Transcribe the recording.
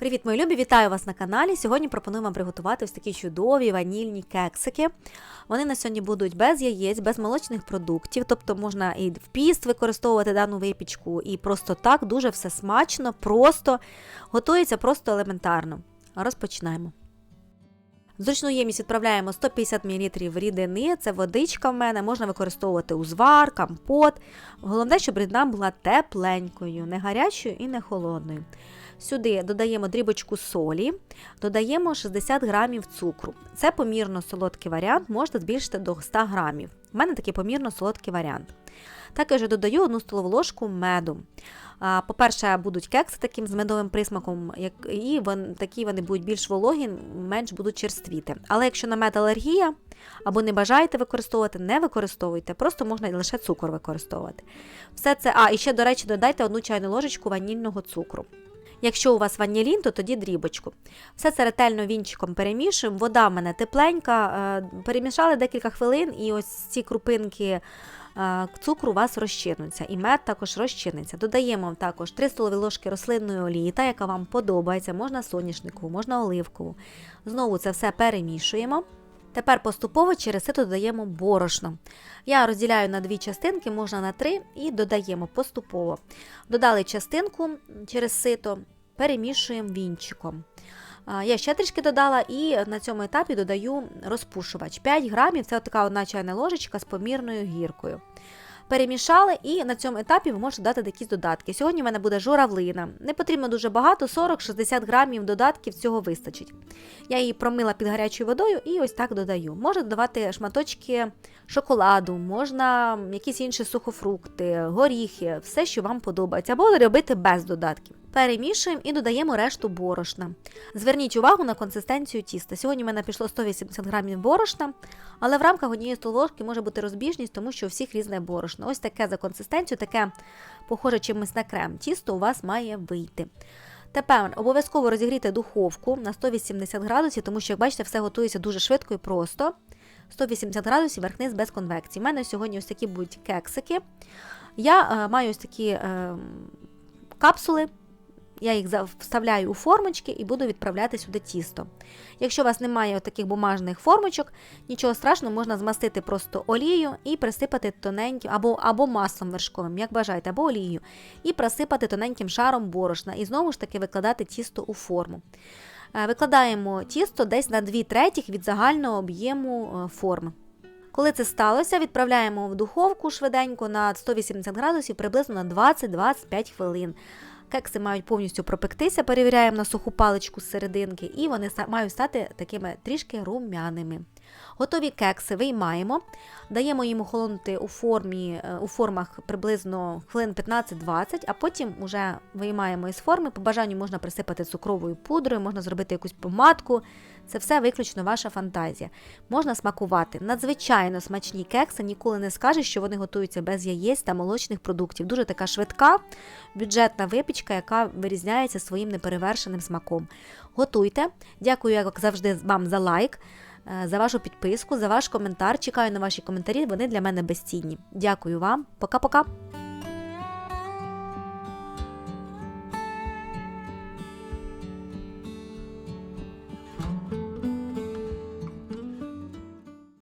Привіт, мої любі! Вітаю вас на каналі. Сьогодні пропоную вам приготувати ось такі чудові ванільні кексики. Вони на сьогодні будуть без яєць, без молочних продуктів, тобто можна і в піст використовувати дану випічку, і просто так дуже все смачно, просто готується просто елементарно. Розпочинаємо. Зручну ємність відправляємо 150 мл рідини, це водичка в мене, можна використовувати узвар, компот. Головне, щоб рідина була тепленькою, не гарячою і не холодною. Сюди додаємо дрібочку солі, додаємо 60 грамів цукру. Це помірно солодкий варіант, можна збільшити до 100 грамів. У мене такий помірно солодкий варіант. Також додаю 1 столову ложку меду. По-перше, будуть кекси таким з медовим присмаком, і такі вони будуть більш вологі, менш будуть черствіти. Але якщо на мед алергія або не бажаєте використовувати, не використовуйте, просто можна лише цукор використовувати. Все це, а, і ще, до речі, додайте одну чайну ложечку ванільного цукру. Якщо у вас ванілін, то тоді дрібочку. Все це ретельно вінчиком перемішуємо. Вода в мене тепленька. е, Перемішали декілька хвилин, і ось ці крупинки е, цукру у вас розчинуться. І мед також розчиниться. Додаємо також 3 столові ложки рослинної олії, та, яка вам подобається, можна соняшникову, можна оливкову. Знову це все перемішуємо. Тепер поступово через сито додаємо борошно. Я розділяю на дві частинки, можна на три, і додаємо поступово. Додали частинку через сито, перемішуємо вінчиком. Я ще трішки додала і на цьому етапі додаю розпушувач. 5 грамів це така одна чайна ложечка з помірною гіркою. Перемішали, і на цьому етапі ви можете дати якісь додатки. Сьогодні в мене буде журавлина. Не потрібно дуже багато, 40-60 грамів додатків цього вистачить. Я її промила під гарячою водою і ось так додаю. Можна додавати шматочки шоколаду, можна якісь інші сухофрукти, горіхи, все, що вам подобається, або робити без додатків. Перемішуємо і додаємо решту борошна. Зверніть увагу на консистенцію тіста. Сьогодні в мене пішло 180 грамів борошна, але в рамках однієї столовки може бути розбіжність, тому що у всіх різне борошно. Ось таке за консистенцією, таке похоже чимось на крем. Тісто у вас має вийти. Тепер обов'язково розігріти духовку на 180 градусів, тому що, як бачите, все готується дуже швидко і просто. 180 градусів верх-низ без конвекції. У мене сьогодні ось такі будуть кексики. Я е, маю ось такі е, капсули. Я їх вставляю у формочки і буду відправляти сюди тісто. Якщо у вас немає таких бумажних формочок, нічого страшного, можна змастити просто олією і присипати тоненьким, або або маслом вершковим, як бажаєте, або олією, і присипати тоненьким шаром борошна. І знову ж таки викладати тісто у форму. Викладаємо тісто десь на 2 третіх від загального об'єму форми. Коли це сталося, відправляємо в духовку швиденько на 180 градусів приблизно на 20-25 хвилин. Кекси мають повністю пропектися, перевіряємо на суху паличку з серединки, і вони мають стати такими трішки рум'яними. Готові кекси виймаємо, даємо їм охолонути у формі, у формах приблизно хвилин 15-20, а потім вже виймаємо із форми. По бажанню можна присипати цукровою пудрою, можна зробити якусь помадку. Це все виключно ваша фантазія. Можна смакувати. Надзвичайно смачні кекси, ніколи не скажеш, що вони готуються без яєць та молочних продуктів. Дуже така швидка, бюджетна випічка, яка вирізняється своїм неперевершеним смаком. Готуйте. Дякую, як завжди, вам за лайк. За вашу підписку, за ваш коментар. Чекаю на ваші коментарі, вони для мене безцінні. Дякую вам, пока-пока!